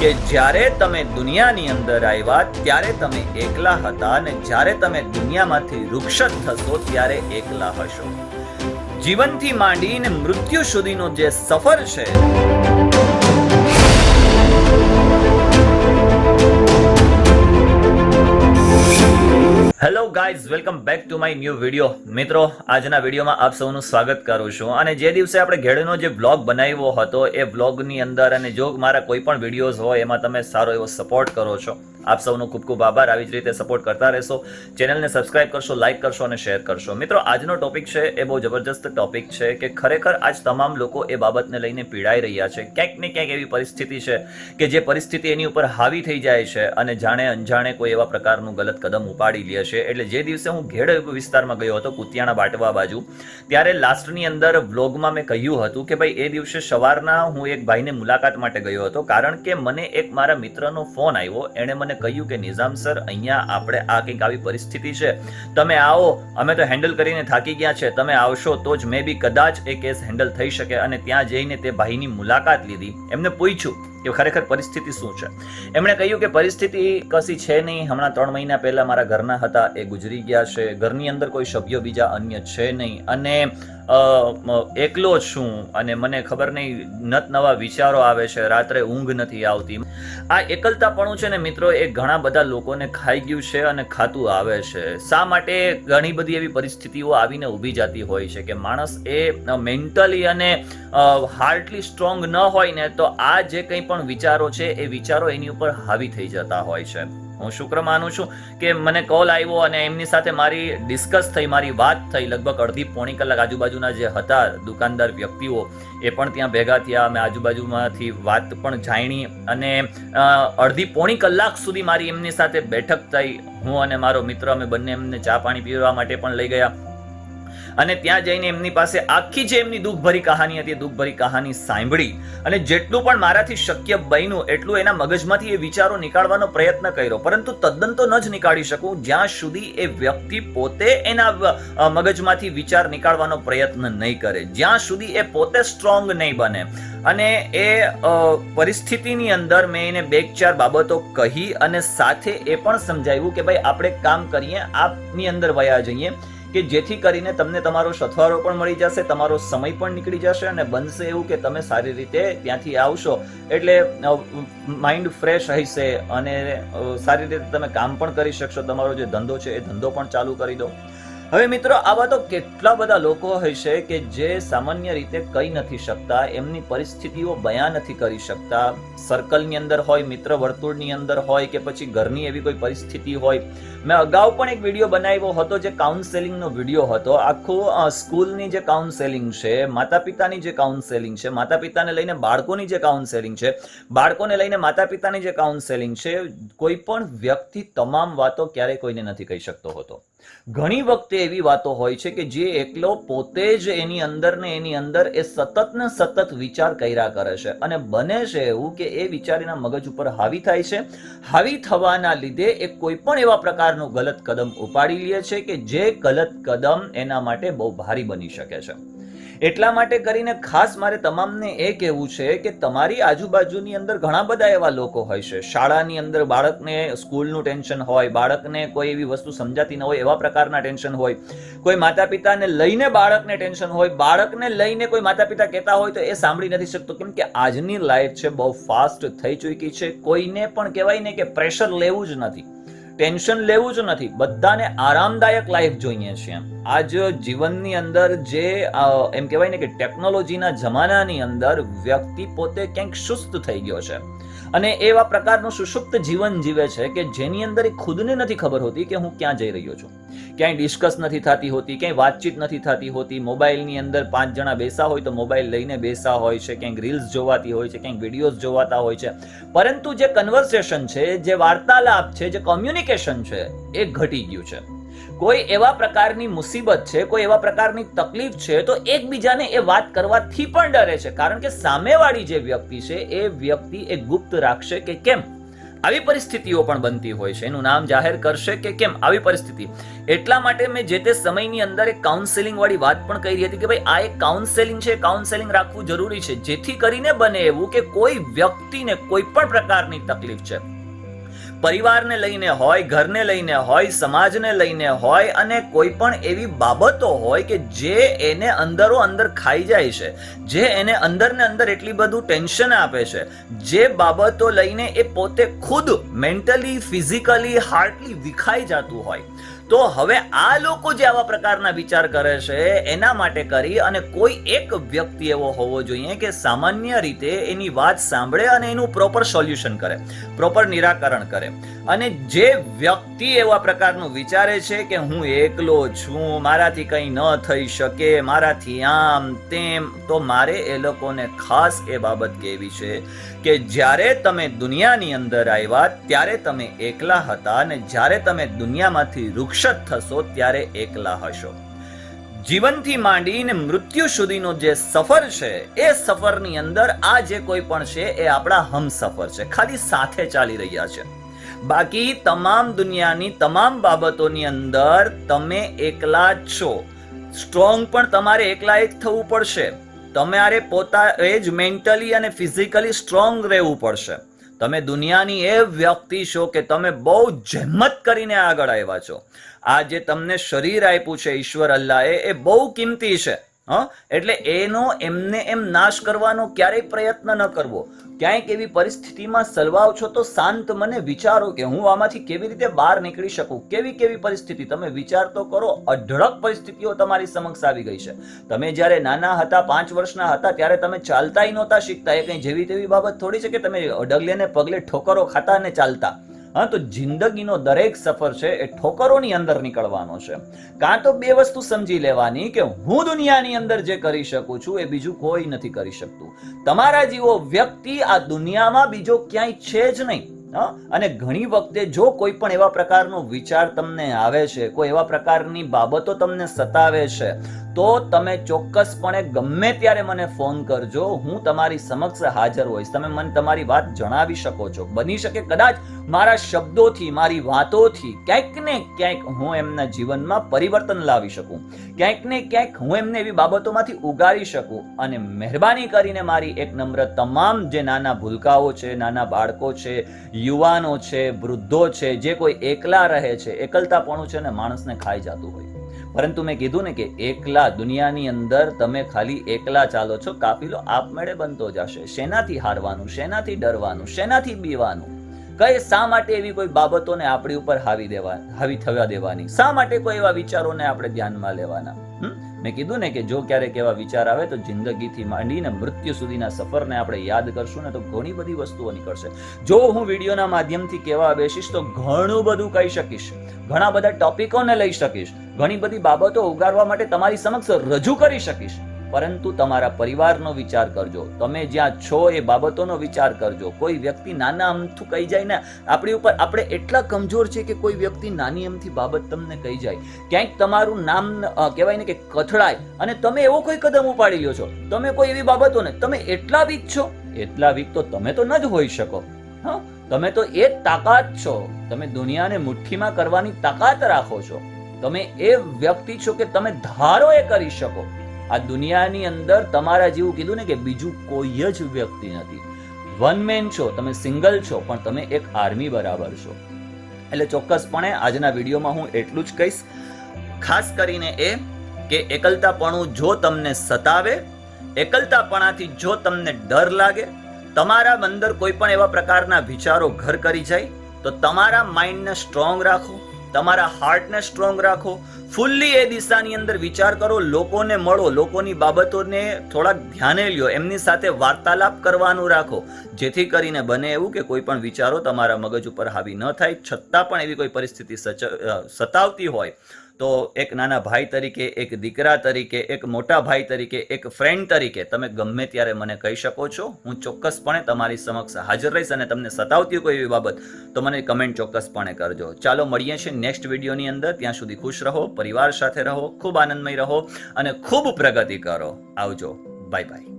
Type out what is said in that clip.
કે જ્યારે તમે દુનિયાની અંદર આવ્યા, ત્યારે તમે એકલા હતા અને જ્યારે તમે દુનિયામાંથી વૃક્ષત થશો, ત્યારે એકલા હશો. જીવનથી માંડીને મૃત્યુ સુધીનો જે સફર છે hello guys welcome back to my new video મિત્રો, આજના વિડીયોમાં આપ સૌનું સ્વાગત કરું છું. અને જે દિવસે આપણે ઘેડનો જે બ્લોગ બનાવ્યો હતો, એ બ્લોગની અંદર અને જો મારા કોઈ પણ વિડીયોઝ હોય, એમાં તમે સારો એવો સપોર્ટ કરો છો. આપ સૌનો ખૂબ ખૂબ આભાર. આવી જ રીતે સપોર્ટ કરતા રહેશો. ચેનલને સબસ્ક્રાઇબ કરશો લાઇક કરશો અને શેર કરશો. મિત્રો, આજનો ટોપિક છે, એ બહુ જબરજસ્ત ટોપિક છે કે ખરેખર આજ તમામ લોકો એ બાબતને લઈને પીડાઈ રહ્યા છે. ક્યાંક ને ક્યાંક એવી પરિસ્થિતિ છે કે જે પરિસ્થિતિ એની ઉપર હાવી થઈ જાય છે અને જાણે અંજાણે કોઈ એવા પ્રકારનું ગલત કદમ ઉપાડી લે છે એટલે જે દિવસે હું ઘેડ વિસ્તારમાં ગયો હતો, કુતિયાણા બાટવા બાજુ, ત્યારે લાસ્ટની અંદર વ્લોગમાં મેં કહ્યું હતું કે ભાઈ, એ દિવસે સવારના હું એક ભાઈને મુલાકાત માટે ગયો હતો, કારણ કે મને એક મારા મિત્રનો ફોન આવ્યો. એણે મને કહ્યું કે, નિઝામ સર, અહીંયા આપણે આ કંઈક આવી પરિસ્થિતિ છે. તમે આવો, અમે તો હેન્ડલ કરીને થાકી ગયા છે. તમે આવશો તો જ મે બી કદાચ એ કેસ હેન્ડલ થઈ શકે. અને ત્યાં જઈને તે ભાઈની મુલાકાત લીધી. એમને પૂછ્યું કે ખરેખર પરિસ્થિતિ શું છે? એમણે કહ્યું કે પરિસ્થિતિ કશી છે નહીં. હમણાં ત્રણ મહિના પહેલા મારા ઘરના હતા, એ ગુજરી ગયા છે. ઘરની અંદર કોઈ સભ્યો બીજા અન્ય છે નહીં. અને એકલો છું અને મને ખબર નહીં, નત નવા વિચારો આવે છે, રાત્રે ઊંઘ નથી આવતી. આ એકલતાપણું છે ને મિત્રો, એ ઘણા બધા લોકોને ખાઈ ગયું છે અને ખાતું આવે છે. શા માટે ઘણી બધી એવી પરિસ્થિતિઓ આવીને ઊભી જતી હોય છે કે માણસ એ મેન્ટલી અને હાર્ટલી સ્ટ્રોંગ ન હોય ને, તો આ જે કંઈ પણ વિચારો છે, એ વિચારો એની ઉપર હાવી થઈ જતા હોય છે. હું શુક્ર માનું છું કે મને કોલ આવ્યો અને એમની સાથે મારી ડિસ્કસ થઈ, મારી વાત થઈ. લગભગ અડધી પોણી કલાક આજુબાજુના જે હતા દુકાનદાર વ્યક્તિઓ, એ પણ ત્યાં ભેગા થયા. અમે આજુબાજુમાંથી વાત પણ જાણી અને અડધી પોણી કલાક સુધી મારી એમની સાથે બેઠક થઈ. હું અને મારો મિત્ર, અમે બંને એમને ચા પાણી પીવા માટે પણ લઈ ગયા. અને ત્યાં જઈને એમની પાસે આખી જે એમની દુઃખભરી કહાની હતી, એ દુઃખભરી કહાની સાંભળી અને જેટલું પણ મારાથી શક્ય બન્યું, એટલું એના મગજમાંથી એ વિચારો નીકાળવાનો પ્રયત્ન કર્યો. પરંતુ તદ્દન તો ન જ નીકાળી શકું, જ્યાં સુધી એ વ્યક્તિ પોતે એના મગજમાંથી વિચાર નીકાળવાનો પ્રયત્ન નહીં કરે. જ્યાં સુધી એ પોતે સ્ટ્રોંગ નહીં બને. અને એ પરિસ્થિતિની અંદર મેં એને બે ચાર બાબતો કહી અને સાથે એ પણ સમજાવ્યું કે ભાઈ, આપણે કામ કરીએ, આપની અંદર વયા જઈએ. કે જેથી કરીને તમને તમારો સથવારો પણ મળી જશે, તમારો સમય પણ નીકળી જશે અને બનશે એવું કે તમે સારી રીતે ત્યાંથી આવશો. એટલે માઇન્ડ ફ્રેશ હશે અને સારી રીતે તમે કામ પણ કરી શકશો. તમારો જે ધંધો છે એ ધંધો પણ ચાલુ કરી દો. હવે મિત્રો, આવા તો કેટલા બધા લોકો હશે કે જે સામાન્ય રીતે કહી નથી શકતા, એમની પરિસ્થિતિઓ બયાન નથી કરી શકતા. સર્કલની અંદર હોય, મિત્ર વર્તુળની અંદર હોય કે પછી ઘરની એવી કોઈ પરિસ્થિતિ હોય. મેં અગાઉ પણ એક વીડિયો બનાવ્યો હતો જે કાઉન્સેલિંગનો વીડિયો હતો. આખું સ્કૂલની જે કાઉન્સેલિંગ છે માતા પિતાની જે કાઉન્સેલિંગ છે માતા પિતાને લઈને બાળકોની જે કાઉન્સેલિંગ છે, બાળકોને લઈને માતા પિતાની જે કાઉન્સેલિંગ છે, કોઈ પણ વ્યક્તિ તમામ વાતો ક્યારેય કોઈને નથી કહી શકતો હોતો. ઘણી વખતે એવી વાતો હોય છે કે જે એકલો પોતે જ એની અંદર ને એની અંદર એ સતત ને સતત વિચાર કર્યા કરે છે. અને બને છે એવું કે એ વિચાર એના મગજ ઉપર હાવી થાય છે. હાવી થવાના લીધે એ કોઈ પણ એવા પ્રકારનું ગલત કદમ ઉપાડી લે છે કે જે ગલત કદમ એના માટે બહુ ભારી બની શકે છે. એટલા માટે કરીને ખાસ મારે તમામને એ કહેવું છે કે તમારી આજુબાજુની અંદર ઘણા બધા એવા લોકો હોય છે. શાળાની અંદર બાળકને સ્કૂલનું ટેન્શન હોય, બાળકને કોઈ એવી વસ્તુ સમજાતી ન હોય એવા પ્રકારના ટેન્શન હોય. કોઈ માતા પિતાને લઈને બાળકને ટેન્શન હોય, બાળકને લઈને કોઈ માતા પિતા કહેતા હોય તો એ સાંભળી નથી શકતો. કેમ કે આજની લાઈફ છે બહુ ફાસ્ટ થઈ ચૂકી છે. કોઈને પણ કહેવાય ને કે પ્રેશર લેવું જ નથી. ટેન્શન લેવું જ નથી. બધાને આરામદાયક લાઈફ જોઈએ છે આજ જીવનની અંદર જે એમ કહેવાય ને કે ટેકનોલોજીના જમાનાની અંદર વ્યક્તિ પોતે ક્યાંક સુસ્ત થઈ ગયો છે. અને એવા પ્રકારનું સુષુપ્ત જીવન જીવે છે કે જેની અંદર એ ખુદને નથી ખબર હોતી કે હું ક્યાં જઈ રહ્યો છું. ક્યાંય ડિસ્કસ નથી થતી હોતી, ક્યાંય વાતચીત નથી થતી હોતી. મોબાઈલની અંદર પાંચ જણા બેસા હોય તો મોબાઈલ લઈને બેસા હોય છે, ક્યાંક રીલ્સ જોવાતી હોય છે, ક્યાંક વિડીયોઝ જોવાતા હોય છે. પરંતુ જે કન્વર્સેશન છે, જે વાર્તાલાપ છે, જે કોમ્યુનિકેશન છે, એ ઘટી ગયું છે. કોઈ એવા પ્રકારની મુસીબત છે, કોઈ એવા પ્રકારની તકલીફ છે, તો એકબીજાને એ વાત કરવાથી પણ ડરે છે. કારણ કે સામેવાળી જે વ્યક્તિ છે, એ વ્યક્તિ એ ગુપ્ત રાખશે કે કેમ? આવી પરિસ્થિતિઓ પણ બનતી હોય છે. એનું નામ જાહેર કરશે કે કેમ? આવી પરિસ્થિતિ. એટલા માટે મેં જે તે સમયની અંદર એક કાઉન્સેલિંગ વાળી વાત પણ કરી હતી કે ભાઈ, આ એક કાઉન્સેલિંગ છે કાઉન્સેલિંગ રાખવું જરૂરી છે. જેથી કરીને બને એવું કે કોઈ વ્યક્તિને કોઈ પણ પ્રકારની તકલીફ છે. પરિવારને લઈને હોય, ઘરને લઈને હોય, સમાજને લઈને હોય અને કોઈ પણ એવી બાબતો હોય કે જે એને અંદરો અંદર ખાઈ જાય છે, જે એને અંદરને અંદર એટલી બધું ટેન્શન આપે છે, જે બાબતો લઈને એ પોતે ખુદ મેન્ટલી ફિઝિકલી હાર્ટલી વિખાઈ જતું હોય. તો હવે આ લોકો જે આવા પ્રકારના વિચાર કરે છે, એના માટે કરી અને કોઈ એક વ્યક્તિ એવો હોવો જોઈએ કે સામાન્ય રીતે એની વાત સાંભળે અને એનું પ્રોપર સોલ્યુશન કરે પ્રોપર નિરાકરણ કરે. અને જે વ્યક્તિ એવા પ્રકારનું વિચારે છે કે હું એકલો છું, મારાથી કંઈ ન થઈ શકે, મારાથી આમ તેમ, તો મારે એ લોકોને ખાસ એ બાબત કહેવી છે કે જ્યારે તમે દુનિયાની અંદર આવ્યા, ત્યારે તમે એકલા હતા અને જ્યારે તમે દુનિયામાંથી રુક્ષત થશો, ત્યારે એકલા હશો. જીવનથી માંડીને મૃત્યુ સુધીનો જે સફર છે, એ સફરની અંદર આ જે કોઈ પણ છે, એ આપણા હમસફર છે. ખાલી સાથે ચાલી રહ્યા છે. બાકી તમામ દુનિયાની તમામ બાબતોની અંદર તમે એકલા જ છો. સ્ટ્રોંગ પણ તમારે એકલા જ થવું પડશે. તમારે પોતા, એ જ મેન્ટલી અને ફિઝિકલી સ્ટ્રોંગ રહેવું પડશે. તમે દુનિયાની એ વ્યક્તિ છો કે તમે બહુ જહેમત કરીને આગળ આવ્યા છો. આ જે તમને શરીર આપ્યું છે ઈશ્વર અલ્લાહે, એ બહુ કિંમતી છે. હા? એટલે એનો એમને એમ નાશ કરવાનો ક્યારેય પ્રયત્ન ન કરવો. ક્યાંક એવી પરિસ્થિતિમાં સલવાવ છો તો શાંત મને વિચારો કે હું આમાંથી કેવી રીતે બહાર નીકળી શકું? કેવી કેવી પરિસ્થિતિ? તમે વિચાર તો કરો, અઢળક પરિસ્થિતિઓ તમારી સમક્ષ આવી ગઈ છે. તમે જ્યારે નાના હતા, પાંચ વર્ષના હતા, ત્યારે તમે ચાલતાય નહોતા શીખતા. એ કંઈ જેવી તેવી બાબત થોડી છે કે તમે ડગલે પગલે ઠોકરો ખાતા અને ચાલતા? હા, તો જિંદગીનો દરેક સફર છે એ ઠોકરોની અંદર નીકળવાનો છે. કાં તો બે વસ્તુ સમજી લેવાની કે હું દુનિયાની અંદર જે કરી શકું છું એ બીજું કોઈ નથી કરી શકતું. તમારા જેવો વ્યક્તિ આ દુનિયામાં બીજો ક્યાંય છે જ નહીં. અને ઘણી વખતે જો કોઈ પણ એવા પ્રકારનો વિચાર તમને આવે છે, કોઈ એવા પ્રકારની બાબતો તમને સતાવે છે તો તમે ચોક્કસપણે ગમે ત્યારે મને ફોન કરજો, હું તમારી સમક્ષ હાજર હોઈશ. તમે મને તમારી વાત જણાવી શકો છો. બની શકે કદાચ મારા શબ્દોથી, મારી વાતોથી ક્યાંક ને ક્યાંક હું એમના જીવનમાં પરિવર્તન લાવી શકું. ક્યાંક ને ક્યાંક હું એમને એવી બાબતોમાંથી ઉગારી શકું. અને મહેરબાની કરીને મારી એક નમ્ર તમામ જે નાના ભૂલકાઓ છે, નાના બાળકો છે, યુવાનો છે, વૃદ્ધો છે, જે કોઈ એકલા રહે છે, એકલતાપણું છે ને માણસને ખાઈ જતું હોય. પરંતુ મેં કીધું ને કે એકલા દુનિયાની અંદર તમે ખાલી એકલા ચાલો છો, કાફીલો આપમેળે બનતો જશે. શેનાથી હારવાનું, શેનાથી ડરવાનું, શેનાથી બીવાનું? કઈ શા માટે એવી કોઈ બાબતોને આપણી ઉપર હાવી દેવા, હાવી થવા દેવાની? શા માટે કોઈ એવા વિચારોને આપણે ધ્યાનમાં લેવાના? મેં કીધું ને કે જો ક્યારેક એવા વિચાર આવે તો જિંદગીથી માંડીને મૃત્યુ સુધીના સફરને આપણે યાદ કરશું ને તો ઘણી બધી વસ્તુઓ નીકળશે. જો હું વિડીયોના માધ્યમથી કહેવા બેસીશ તો ઘણું બધું કહી શકીશ. ઘણા બધા ટોપિકોને લઈ શકીશ. ઘણી બધી બાબતો ઉગારવા માટે તમારી સમક્ષ રજૂ કરી શકીશ. પરંતુ તમારા પરિવારનો વિચાર કરજો. તમે જ્યાં છો એ બાબતોનો વિચાર કરજો. કોઈ વ્યક્તિ નાના અમથું કહી જાય ને, આપણી ઉપર આપણે એટલા કમજોર છે કે કોઈ વ્યક્તિ નાની અમથી બાબત તમને કહી જાય. ક્યાંક તમારું નામ કહેવાય ને કે કથળાય અને તમે એવો કોઈ કદમ ઉપાડી લ્યો છો. તમે કોઈ એવી બાબતોને, તમે એટલા વીક છો? એટલા વીક તો તમે તો ન જ હોઈ શકો. હા? તમે તો એ તાકાત છો. તમે દુનિયાને મુઠ્ઠીમાં કરવાની તાકાત રાખો છો. તમે એ વ્યક્તિ છો કે તમે ધારો એ કરી શકો. આ દુનિયાની અંદર તમારા જેવું કીધું ને કે બીજું કોઈ જ વ્યક્તિ નથી. વન મેન છો, તમે સિંગલ છો, પણ તમે એક આર્મી બરાબર છો. એટલે ચોક્કસપણે આજના વિડીયોમાં હું એટલું જ કહીશ. ખાસ કરીને એ કે એકલતાપણું જો તમને સતાવે, એકલતાપણાથી જો તમને ડર લાગે, તમારા અંદર કોઈ પણ એવા પ્રકારના વિચારો ઘર કરી જાય, તો તમારા માઇન્ડને સ્ટ્રોંગ રાખો. તમારા હાર્ટને સ્ટ્રોંગ રાખો. ફૂલ્લી એ દિશાની અંદર વિચાર કરો. લોકોને મળો. લોકોની બાબતોને થોડાક ધ્યાને લ્યો. એમની સાથે વાર્તાલાપ કરવાનું રાખો. જેથી કરીને બને એવું કે કોઈ પણ વિચારો તમારા મગજ ઉપર હાવી ન થાય. છતાં પણ એવી કોઈ પરિસ્થિતિ સચ સતાવતી હોય. તો એક નાના ભાઈ તરીકે, એક દીકરા તરીકે, એક મોટા ભાઈ તરીકે, એક ફ્રેન્ડ તરીકે તમે ગમે ત્યારે મને કહી શકો છો. હું ચોક્કસપણે તમારી સમક્ષ હાજર રહીશ અને તમને સતાવતી કોઈ એવી બાબત, તો મને કમેન્ટ ચોક્કસપણે કરજો. ચાલો, મળીએ છીએ નેક્સ્ટ વિડીયોની અંદર. ત્યાં સુધી ખુશ રહો, પરિવાર સાથે રહો, ખૂબ આનંદમય રહો અને ખૂબ પ્રગતિ કરો. આવજો. Bye bye